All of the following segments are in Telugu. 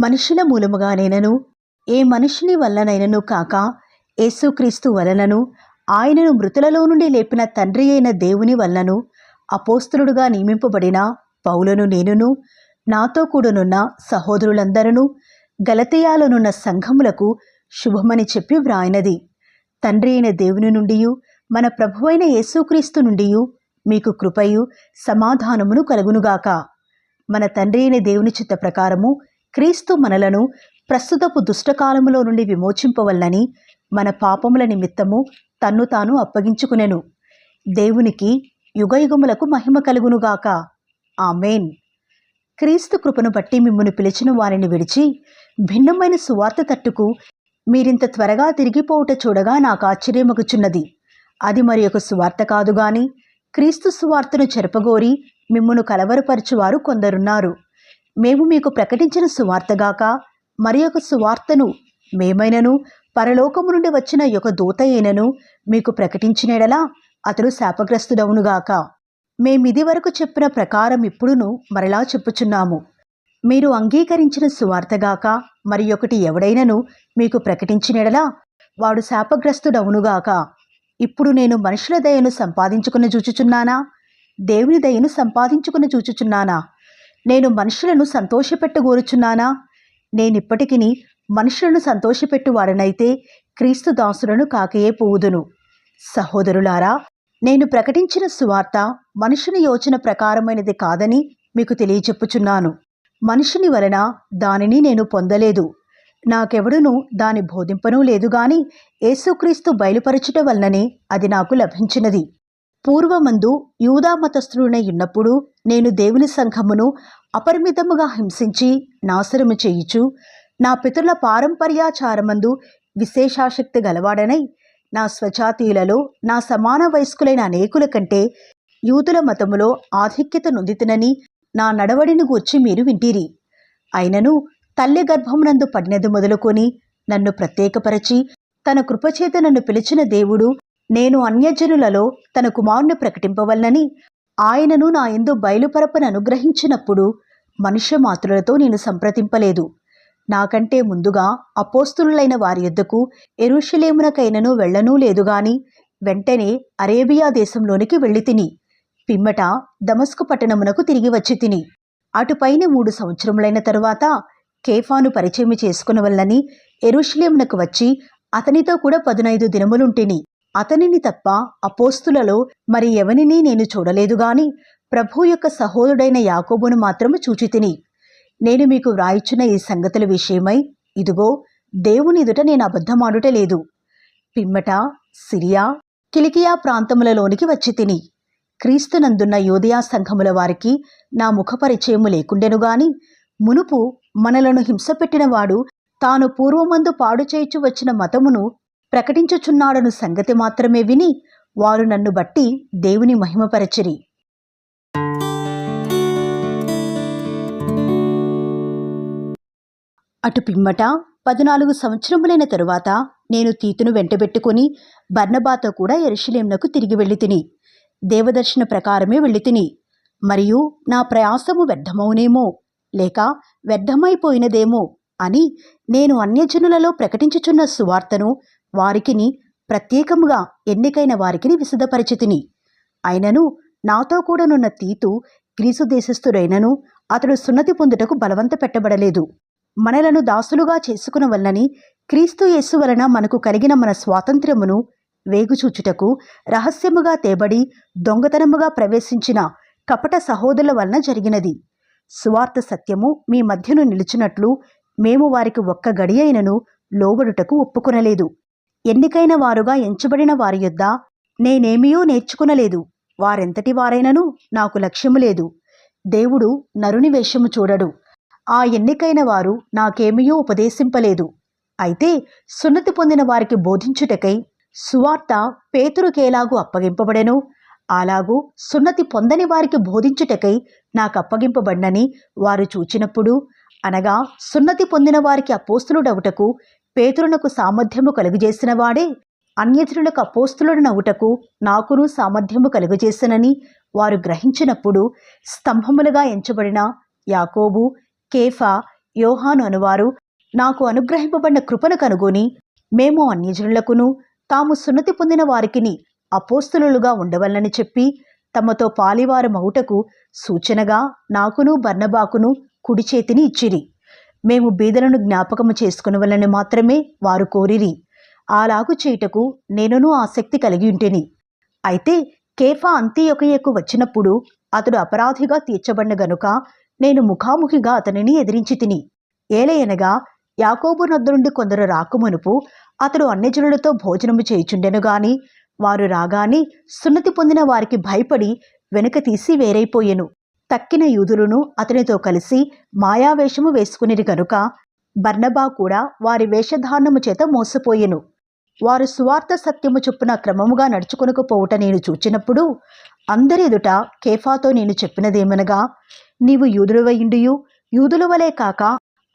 మనుషుల మూలముగానైనను ఏ మనుషుని వల్లనైనను కాక యేసుక్రీస్తు వలనను ఆయనను మృతులలో నుండి లేపిన తండ్రి అయిన దేవుని వలనను అపోస్తులుడుగా నియమింపబడిన పౌలను నేనును నాతో కూడనున్న సహోదరులందరూ గలతీయాలనున్న సంఘములకు శుభమని చెప్పి వ్రాయినది. తండ్రి అయిన దేవుని నుండి మన ప్రభువైన యేసుక్రీస్తు నుండి మీకు కృపయు సమాధానమును కలుగునుగాక. మన తండ్రి అయిన దేవుని చిత్త ప్రకారము క్రీస్తు మనలను ప్రస్తుతపు దుష్టకాలములో నుండి విమోచింపవల్లని మన పాపముల నిమిత్తము తన్ను తాను అప్పగించుకునెను. దేవునికి యుగయుగములకు మహిమ కలుగునుగాక. ఆమెన్. క్రీస్తు కృపను బట్టి మిమ్మల్ని పిలిచిన వారిని విడిచి భిన్నమైన సువార్త తట్టుకు మీరింత త్వరగా తిరిగిపోవుట చూడగా నాకు ఆశ్చర్యమగుచున్నది. అది మరి ఒక సువార్త కాదు గాని క్రీస్తు సువార్తను చెరపగోరి మిమ్మును కలవరపరచువారు కొందరున్నారు. మేము మీకు ప్రకటించిన సువార్తగాక మరి ఒక సువార్తను మేమైనను పరలోకము నుండి వచ్చిన యొక్క దూత అయినను మీకు ప్రకటించినడలా అతడు శాపగ్రస్తుడవునుగాక మేమిది వరకు చెప్పిన ప్రకారం ఇప్పుడును మరలా చెప్పుచున్నాము. మీరు అంగీకరించిన సువార్తగాక మరి ఒకటి ఎవడైనను మీకు ప్రకటించినడలా వాడు శాపగ్రస్తుడవునుగాక ఇప్పుడు నేను మనుషుల దయను సంపాదించుకుని చూచుచున్నానా? దేవుని దయను సంపాదించుకుని చూచుచున్నానా? నేను మనుషులను సంతోషపెట్టగోరుచున్నానా? నేనిప్పటికిని మనుషులను సంతోషపెట్టువాడనైతే క్రీస్తు దాసులను కాకయే పోవుదును. సహోదరులారా నేను ప్రకటించిన సువార్త మనుషుని యోచన ప్రకారమైనది కాదని మీకు తెలియచెప్పుచున్నాను. మనుషుని వలన దానిని నేను పొందలేదు. నాకెవడును దాని బోధింపనూ లేదు గాని యేసుక్రీస్తు బయలుపరచుట వలననే అది నాకు లభించినది. పూర్వమందు యూదా మతస్థుడునై ఉన్నప్పుడు నేను దేవుని సంఘమును అపరిమితముగా హింసించి నాశనము చేయుచు నా పితరుల పారంపర్యాచారమందు విశేషాశక్తి గలవాడనై నా స్వజాతీయులలో నా సమాన వయస్కులైన అనేకుల కంటే యూదుల మతములో ఆధిక్యత నొందితునని నా నడవడిని గూర్చి మీరు వింటిరి. అయినను తల్లి గర్భమునందు పడినది మొదలుకొని నన్ను ప్రత్యేకపరచి తన కృపచేత నన్ను పిలిచిన దేవుడు నేను అన్యజనులలో తన కుమారుని ప్రకటింపవలనని ఆయనను నా ఎందు బయలుపరపను అనుగ్రహించినప్పుడు మనుష్య మాతృలతో నేను సంప్రదింపలేదు. నాకంటే ముందుగా అపోస్తులైన వారి యొద్దకు ఎరుషలేమునకైనను వెళ్ళనూ లేదు గాని వెంటనే అరేబియా దేశంలోనికి వెళ్ళి తిని పిమ్మట దమస్కు పట్టణమునకు తిరిగి వచ్చి తిని అటుపైన మూడు సంవత్సరములైన తరువాత కేఫాను పరిచయం చేసుకునవల్లని ఎరుషలేమునకు వచ్చి అతనితో కూడా పదునైదు దినములుంటిని. అతనిని తప్ప అపోస్తులలో మరి ఎవనిని నేను చూడలేదు గాని ప్రభు యొక్క సహోదరుడైన యాకోబును మాత్రము చూచితిని. నేను మీకు వ్రాయిచ్చిన ఈ సంగతుల విషయమై ఇదిగో దేవుని ఎదుట నేను అబద్ధమాడుట లేదు. పిమ్మట సిరియా కిలికియా ప్రాంతములలోనికి వచ్చి తిని క్రీస్తునందున్న యోదయా సంఘముల వారికి నా ముఖపరిచయము లేకుండెను గాని మునుపు మనలను హింసపెట్టినవాడు తాను పూర్వమందు పాడు చేయుచు వచ్చిన మతమును ప్రకటించుచున్నాడను సంగతి మాత్రమే విని వారు నన్ను బట్టి దేవుని మహిమపరచిరి. అటు పిమ్మట పద్నాలుగు సంవత్సరములైన తరువాత నేను తీతును వెంటబెట్టుకుని బర్ణబాతో కూడా ఎరుషులేంనకు తిరిగి వెళ్ళి తిని దేవదర్శన ప్రకారమే వెళ్ళి తిని మరియు నా ప్రయాసము వ్యర్థమవునేమో లేక వ్యర్థమైపోయినదేమో అని నేను అన్యజనులలో ప్రకటించుచున్న సువార్తను వారికిని ప్రత్యేకముగా ఎన్నికైన వారికిని విశదపరిచితిని అయినను నాతో కూడానున్న తీతు గ్రీసు దేశస్థుడైనను అతడు సున్నతి పొందుటకు బలవంత పెట్టబడలేదు. మనలను దాసులుగా చేసుకున్న వల్లని క్రీస్తు యేసు వలన మనకు కలిగిన మన స్వాతంత్ర్యమును వేగుచూచుటకు రహస్యముగా తేబడి దొంగతనముగా ప్రవేశించిన కపట సహోదరుల వలన జరిగినది. సువార్త సత్యము మీ మధ్యను నిలిచినట్లు మేము వారికి ఒక్క గడియైనను లోబడుటకు ఒప్పుకొనలేదు. ఎన్నికైన వారుగా ఎంచబడిన వారి యొద్ద నేనేమియో నేర్చుకునలేదు. వారెంతటి వారైనను నాకు లక్ష్యము లేదు. దేవుడు నరుని వేషము చూడడు. ఆ ఎన్నికైన వారు నాకేమియో ఉపదేశింపలేదు. అయితే సున్నతి పొందిన వారికి బోధించుటకై సువార్త పేతురుకేలాగు అప్పగింపబడెను. అలాగూ సున్నతి పొందని వారికి బోధించుటకై నాకు అప్పగింపబడినని వారు చూచినప్పుడు అనగా సున్నతి పొందిన వారికి అపోస్తులుడవుటకు పేతురునకు సామర్థ్యము కలుగజేసిన వాడే అన్యజనులకు అపోస్తులుడు నవ్వుటకు నాకును సామర్థ్యము కలుగజేసనని వారు గ్రహించినప్పుడు స్తంభములుగా ఎంచబడిన యాకోబు కేఫా యోహాను అనువారు నాకు అనుగ్రహింపబడిన కృపను కనుగొని మేము అన్యజనులకును తాము సున్నతి పొందిన వారికిని అపోస్తులుగా ఉండవలనని చెప్పి తమతో పాలివారు మగుటకు సూచనగా నాకును బర్ణబాకును కుడి చేతిని ఇచ్చిరి. మేము బీదలను జ్ఞాపకము చేసుకునవలని మాత్రమే వారు కోరిరి. అలాగు చేయుటకు నేనును ఆసక్తి కలిగి ఉంటేని. అయితే కేఫా అంత్యొకయ్యకు వచ్చినప్పుడు అతడు అపరాధిగా తీర్చబడిన గనుక నేను ముఖాముఖిగా అతనిని ఎదిరించి తిని. ఏలయనగా యాకోబు నద్ద నుండి కొందరు రాకుమనుపు అతడు అన్యజనులతో భోజనము చేయుచుండెను గాని వారు రాగాని సున్నతి పొందిన వారికి భయపడి వెనుక తీసి వేరైపోయెను. తక్కిన యూదులను అతనితో కలిసి మాయావేషము వేసుకునిరి గనుక బర్నబా కూడా వారి వేషధారణము చేత మోసపోయెను. వారు సువార్త సత్యము చొప్పున క్రమముగా నడుచుకొనకపోవుట నేను చూచినప్పుడు అందరి ఎదుట కేఫాతో నేను చెప్పినదేమనగా నీవు యూదులవయుండియు యూదుల వలె కాక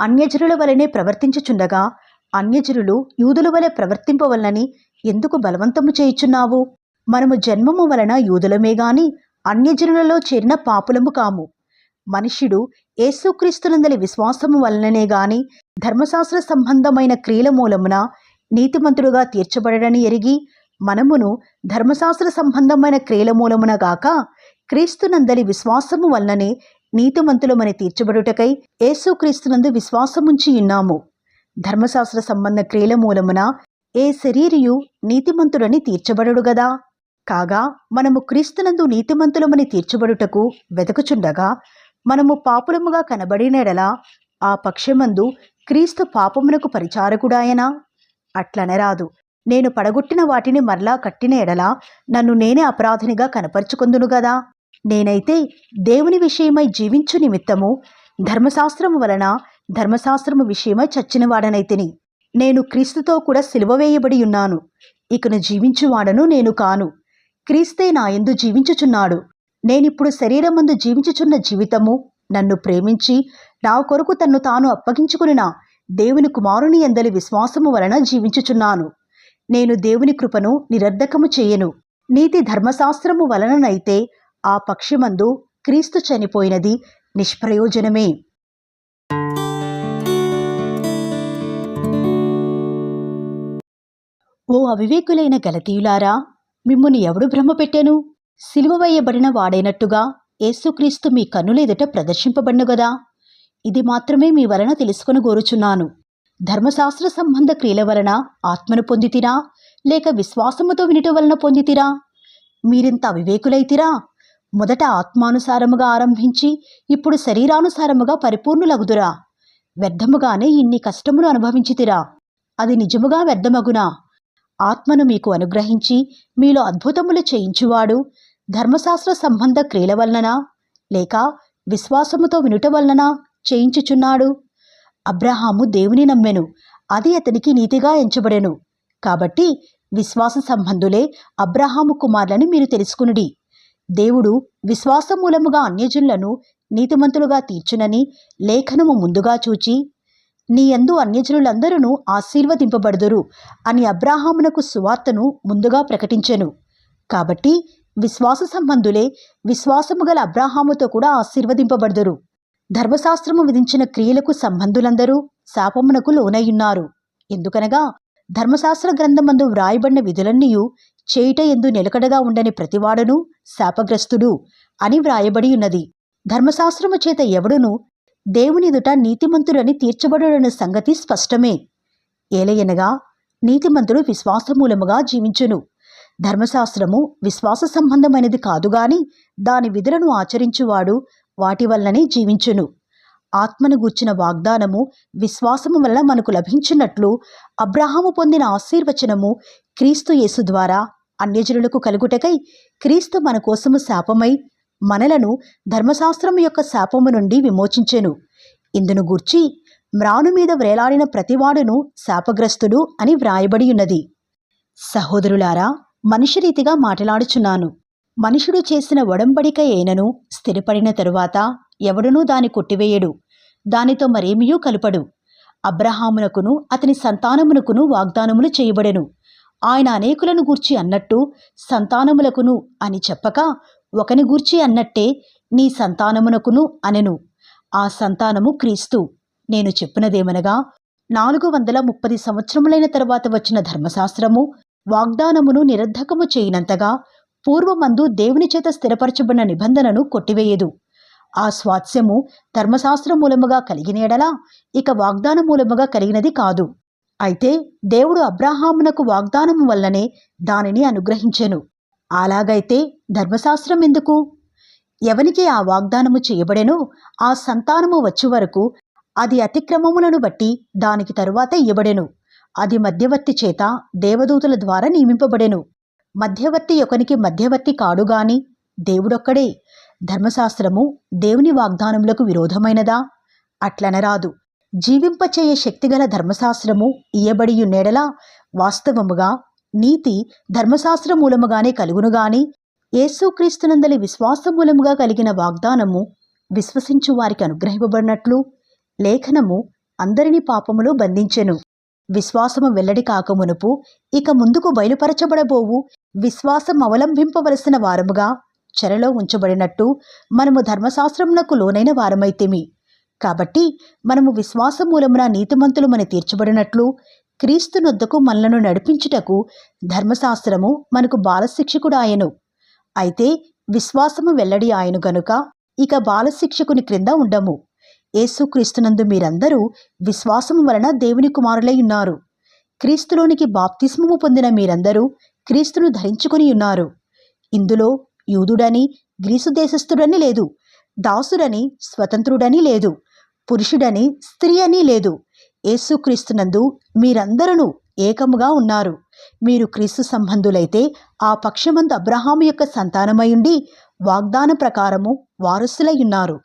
అన్యజనుల వలనే ప్రవర్తించుచుండగా అన్యజనులు యూదుల వలె ప్రవర్తింపవలనని ఎందుకు బలవంతము చేయుచున్నావు? మనము జన్మము వలన యూదులమే గాని అన్యజనులలో చేరిన పాపులము కాము. మనుష్యుడు యేసుక్రీస్తునందలి విశ్వాసము వలననే గాని ధర్మశాస్త్ర సంబంధమైన క్రియల మూలమున నీతిమంతుడుగా తీర్చబడడని ఎరిగి మనమును ధర్మశాస్త్ర సంబంధమైన క్రియల మూలమున గాక క్రీస్తునందలి విశ్వాసము వలననే నీతిమంతులమని తీర్చబడుటకై యేసుక్రీస్తునందు విశ్వాసముంచి ఉన్నాము. ధర్మశాస్త్ర సంబంధ క్రియల మూలమున ఏ శరీరియు నీతిమంతుడని తీర్చబడడు గదా కాగా మనము క్రీస్తునందు నీతిమంతులమని తీర్చబడుటకు వెతకుచుండగా మనము పాపులముగా కనబడినడలా ఆ పక్షమందు క్రీస్తు పాపమునకు పరిచారకుడాయనా? అట్లనరాదు. నేను పడగొట్టిన వాటిని మరలా కట్టిన ఎడలా నన్ను నేనే అపరాధినిగా కనపరుచుకుందును గదా? నేనైతే దేవుని విషయమై జీవించు నిమిత్తము ధర్మశాస్త్రము వలన ధర్మశాస్త్రము విషయమై చచ్చినవాడనైతిని. నేను క్రీస్తుతో కూడా సిలువ వేయబడి ఉన్నాను ఇకను జీవించువాడను నేను కాను. క్రీస్తే నా ఎందు జీవించుచున్నాడు. నేనిప్పుడు శరీరమందు జీవించుచున్న జీవితము నన్ను ప్రేమించి నా కొరకు తన్ను తాను అప్పగించుకునిన దేవుని కుమారుని ఎందలి విశ్వాసము వలన జీవించుచున్నాను. నేను దేవుని కృపను నిరర్ధకము చేయను. నీతి ధర్మశాస్త్రము వలననైతే ఆ పక్షిమందు క్రీస్తు చనిపోయినది నిష్ప్రయోజనమే. ఓ అవివేకులైన గలతీయులారా మిమ్మల్ని ఎవడు భ్రమపెట్టెను సిలువ వేయబడిన వాడైనట్టుగా యేసుక్రీస్తు మీ కన్నులెదుట ప్రదర్శింపబడిను గదా ఇది మాత్రమే మీ వలన తెలుసుకొని కోరుచున్నాను ధర్మశాస్త్ర సంబంధ క్రియల వలన ఆత్మను పొందితిరా? లేక విశ్వాసముతో వినుట వలన పొందితిరా? మీరింత అవివేకులైతిరా? మొదట ఆత్మానుసారముగా ఆరంభించి ఇప్పుడు శరీరానుసారముగా పరిపూర్ణులగుదురా? వ్యర్థముగానే ఇన్ని కష్టములు అనుభవించితిరా? అది నిజముగా వ్యర్థమగునా? ఆత్మను మీకు అనుగ్రహించి మీలో అద్భుతములు చేయించువాడు. ధర్మశాస్త్ర సంబంధ క్రియల వలననా? లేక విశ్వాసముతో వినుట వలననా? చేయించుచున్నాడు. అబ్రహాము దేవుని నమ్మెను. అది అతనికి నీతిగా ఎంచబడెను. కాబట్టి విశ్వాస సంబంధులే అబ్రహాము కుమారులని మీరు తెలుసుకునుడి. దేవుడు విశ్వాసమూలముగా అన్యజనులను నీతిమంతులుగా తీర్చునని లేఖనము ముందుగా చూచి నీ ఎందు అన్యజనులందరూ ఆశీర్వదింపబడుదురు అని అబ్రాహామునకు సువార్తను ముందుగా ప్రకటించెను. కాబట్టి విశ్వాస సంబంధులే విశ్వాసము గల అబ్రాహాముతో కూడా ఆశీర్వదింపబడుదురు. ధర్మశాస్త్రము విధించిన క్రియలకు సంబంధులందరూ శాపమునకు లోనయ్యున్నారు. ఎందుకనగా ధర్మశాస్త్ర గ్రంథమందు వ్రాయబడిన విధులన్నీయు చేయుట ఎందు నిలకడగా ఉండని ప్రతివాడును శాపగ్రస్తుడు అని వ్రాయబడి ఉన్నది ధర్మశాస్త్రము చేత ఎవడును దేవునిదుట నీతిమంతుడని తీర్చబడడన్న సంగతి స్పష్టమే. ఏలయనగా నీతిమంతుడు విశ్వాసమూలముగా జీవించును. ధర్మశాస్త్రము విశ్వాస సంబంధమైనది కాదుగాని దాని విధులను ఆచరించువాడు వాటి వల్లనే జీవించును. ఆత్మను గూర్చిన వాగ్దానము విశ్వాసము వల్ల మనకు లభించినట్లు అబ్రహాము పొందిన ఆశీర్వచనము క్రీస్తు యేసు ద్వారా అన్యజనులకు కలుగుటకై క్రీస్తు మన కోసము శాపమై మనలను ధర్మశాస్త్రము యొక్క శాపము నుండి విమోచించెను. ఇందును గూర్చి మ్రాను మీద వ్రేలాడిన ప్రతివాడును శాపగ్రస్తుడు అని వ్రాయబడి ఉన్నది సహోదరులారా మనిషి రీతిగా మాటలాడుచున్నాను. మనుషుడు చేసిన ఒడంబడిక ఏనను స్థిరపడిన తరువాత ఎవడునూ దాని కొట్టివేయడు. దానితో మరేమియూ కలుపడు. అబ్రహామునకును అతని సంతానమునకును వాగ్దానములు చేయబడెను. ఆయన అనేకులను గూర్చి అన్నట్టు సంతానములకును అని చెప్పక ఒకని గూర్చి అన్నట్టే నీ సంతానమునకును అనెను. ఆ సంతానము క్రీస్తు. నేను చెప్పినదేమనగా నాలుగు వందల ముప్పది సంవత్సరములైన తర్వాత వచ్చిన ధర్మశాస్త్రము వాగ్దానమును నిరర్ధకము చేయనంతగా పూర్వమందు దేవుని చేత స్థిరపరచబడిన నిబంధనను కొట్టివేయదు. ఆ స్వాస్యము ధర్మశాస్త్ర మూలముగా కలిగినేడలా ఇక వాగ్దాన మూలముగా కలిగినది కాదు. అయితే దేవుడు అబ్రాహామునకు వాగ్దానము వల్లనే దానిని అనుగ్రహించెను. అలాగైతే ధర్మశాస్త్రం ఎందుకు? ఎవనికి ఆ వాగ్దానము చేయబడెనో ఆ సంతానము వచ్చే వరకు అది అతిక్రమములను బట్టి దానికి తరువాత ఇవ్వబడెను. అది మధ్యవర్తి చేత దేవదూతల ద్వారా నియమింపబడెను. మధ్యవర్తి ఒకనికి మధ్యవర్తి కాడుగాని దేవుడొక్కడే. ధర్మశాస్త్రము దేవుని వాగ్దానములకు విరోధమైనదా? అట్లనరాదు జీవింపచేయ శక్తిగల ధర్మశాస్త్రము ఇయ్యబడియున్నేడలా వాస్తవముగా నీతి ధర్మశాస్త్ర మూలముగానే కలుగునుగాని యేసుక్రీస్తునందలి విశ్వాస మూలముగా కలిగిన వాగ్దానము విశ్వసించు వారికి అనుగ్రహింపబడినట్లు లేఖనము అందరినీ పాపములో బంధించెను. విశ్వాసము వెల్లడి కాకమునుపు ఇక ముందుకు బయలుపరచబడబోవు విశ్వాసం అవలంబింపవలసిన వారముగా చెరలో ఉంచబడినట్టు మనము ధర్మశాస్త్రమునకు లోనైన వారమైతిమి. కాబట్టి మనము విశ్వాస మూలమున నీతిమంతులమని తీర్చబడినట్లు క్రీస్తు నొద్దకు మనలను నడిపించుటకు ధర్మశాస్త్రము మనకు బాలశిక్షకుడు ఆయను అయితే విశ్వాసము వెల్లడి ఆయను గనుక ఇక బాలశిక్షకుని క్రింద ఉండము. యేసుక్రీస్తునందు మీరందరూ విశ్వాసము వలన దేవుని కుమారులై ఉన్నారు. క్రీస్తులోనికి బాప్తిస్మము పొందిన మీరందరూ క్రీస్తును ధరించుకుని ఉన్నారు. ఇందులో యూదుడని గ్రీసు దేశస్థుడని లేదు. దాసుడని స్వతంత్రుడని లేదు. పురుషుడని స్త్రీ అని లేదు. యేసుక్రీస్తునందు మీరందరూ ఏకముగా ఉన్నారు. మీరు క్రీస్తు సంబంధులైతే ఆ పక్షమందు అబ్రహాము యొక్క సంతానమై ఉండి వాగ్దాన ప్రకారము వారసులై ఉన్నారు.